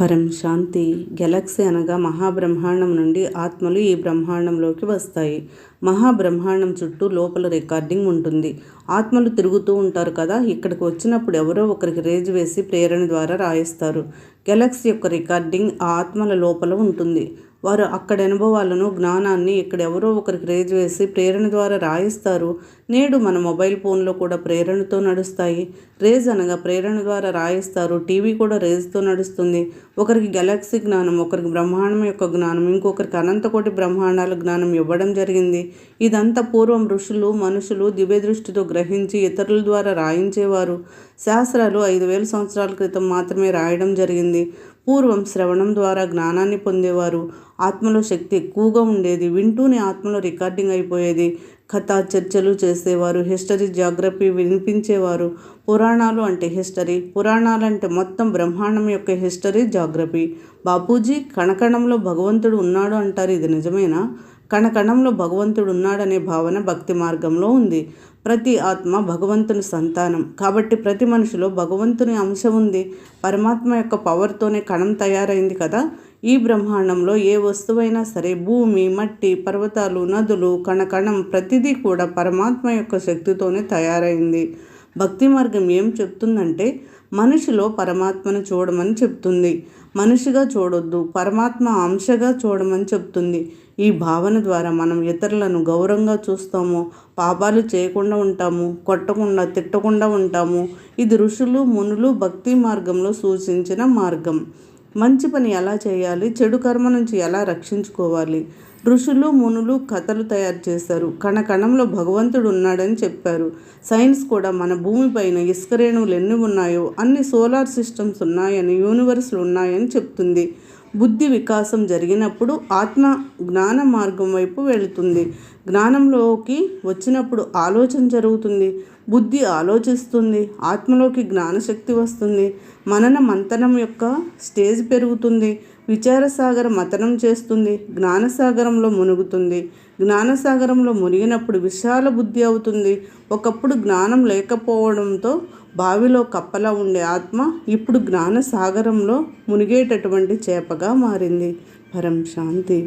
పరం శాంతి గెలాక్సీ అనగా మహాబ్రహ్మాండం నుండి ఆత్మలు ఈ బ్రహ్మాండంలోకి వస్తాయి. మహాబ్రహ్మాండం చుట్టూ లోపల రికార్డింగ్ ఉంటుంది. ఆత్మలు తిరుగుతూ ఉంటారు కదా. ఇక్కడికి వచ్చినప్పుడు ఎవరో ఒకరికి రేజ్ వేసి ప్రేరణ ద్వారా రాయిస్తారు. గెలాక్సీ యొక్క రికార్డింగ్ ఆ ఆత్మల లోపల ఉంటుంది. వారు అక్కడ అనుభవాలను జ్ఞానాన్ని ఇక్కడ ఎవరో ఒకరికి రేజ్ వేసి ప్రేరణ ద్వారా రాయిస్తారు. నేడు మన మొబైల్ ఫోన్లో కూడా ప్రేరణతో నడుస్తాయి. రేజ్ అనగా ప్రేరణ ద్వారా రాయిస్తారు. టీవీ కూడా రేజ్తో నడుస్తుంది. ఒకరికి గెలాక్సీ జ్ఞానం ఒకరికి బ్రహ్మాండం యొక్క జ్ఞానం ఇంకొకరికి అనంతకోటి బ్రహ్మాండాల జ్ఞానం ఇవ్వడం జరిగింది. ఇదంతా పూర్వం ఋషులు మనుషులు దివ్య దృష్టితో గ్రహించి ఇతరుల ద్వారా రాయించేవారు. శాస్త్రాలు ఐదు వేల సంవత్సరాల క్రితం మాత్రమే రాయడం జరిగింది. పూర్వం శ్రవణం ద్వారా జ్ఞానాన్ని పొందేవారు. ఆత్మలో శక్తి ఎక్కువగా ఉండేది. వింటూనే ఆత్మలో రికార్డింగ్ అయిపోయేది. కథ చర్చలు చేసేవారు. హిస్టరీ జాగ్రఫీ వినిపించేవారు. పురాణాలు అంటే హిస్టరీ. పురాణాలు అంటే మొత్తం బ్రహ్మాండం యొక్క హిస్టరీ జాగ్రఫీ. బాపూజీ కణకణంలో భగవంతుడు ఉన్నాడు అంటారు. ఇది నిజమేనా? కణకణంలో భగవంతుడు ఉన్నాడనే భావన భక్తి మార్గంలో ఉంది. ప్రతి ఆత్మ భగవంతుని సంతానం. కాబట్టి ప్రతి మనిషిలో భగవంతుని అంశం ఉంది. పరమాత్మ యొక్క పవర్తోనే కణం తయారైంది కదా. ఈ బ్రహ్మాండంలో ఏ వస్తువైనా సరే భూమి మట్టి పర్వతాలు నదులు కణకణం ప్రతిదీ కూడా పరమాత్మ యొక్క శక్తితోనే తయారైంది. భక్తి మార్గం ఏం చెప్తుందంటే మనిషిలో పరమాత్మను చూడమని చెప్తుంది. మనిషిగా చూడొద్దు పరమాత్మ అంశగా చూడమని చెప్తుంది. ఈ భావన ద్వారా మనం ఇతరులను గౌరవంగా చూస్తాము పాపాలు చేయకుండా ఉంటాము కొట్టకుండా తిట్టకుండా ఉంటాము. ఇది ఋషులు మునులు భక్తి మార్గంలో సూచించిన మార్గం. మంచి పని ఎలా చేయాలి? చెడు కర్మ నుంచి ఎలా రక్షించుకోవాలి? ఋషులు మునులు కథలు తయారు చేశారు కణ కణంలో భగవంతుడు ఉన్నాడని చెప్పారు. సైన్స్ కూడా మన భూమిపైన ఇసుక రేణువులు ఎన్ని ఉన్నాయో అన్ని సోలార్ సిస్టమ్స్ ఉన్నాయని యూనివర్స్లు ఉన్నాయని చెప్తుంది. బుద్ధి వికాసం జరిగినప్పుడు ఆత్మ జ్ఞాన మార్గం వైపు వెళుతుంది. జ్ఞానంలోకి వచ్చినప్పుడు ఆలోచన జరుగుతుంది. బుద్ధి ఆలోచిస్తుంది. ఆత్మలోకి జ్ఞానశక్తి వస్తుంది. మనన మంతనం యొక్క స్టేజ్ పెరుగుతుంది. విచారసాగర మతనం చేస్తుంది. జ్ఞానసాగరంలో మునుగుతుంది. జ్ఞానసాగరంలో మునిగినప్పుడు విశాల బుద్ధి అవుతుంది. ఒకప్పుడు జ్ఞానం లేకపోవడంతో బావిలో కప్పలా ఉండే ఆత్మ ఇప్పుడు జ్ఞానసాగరంలో మునిగేటటువంటి చేపగా మారింది. పరం శాంతి.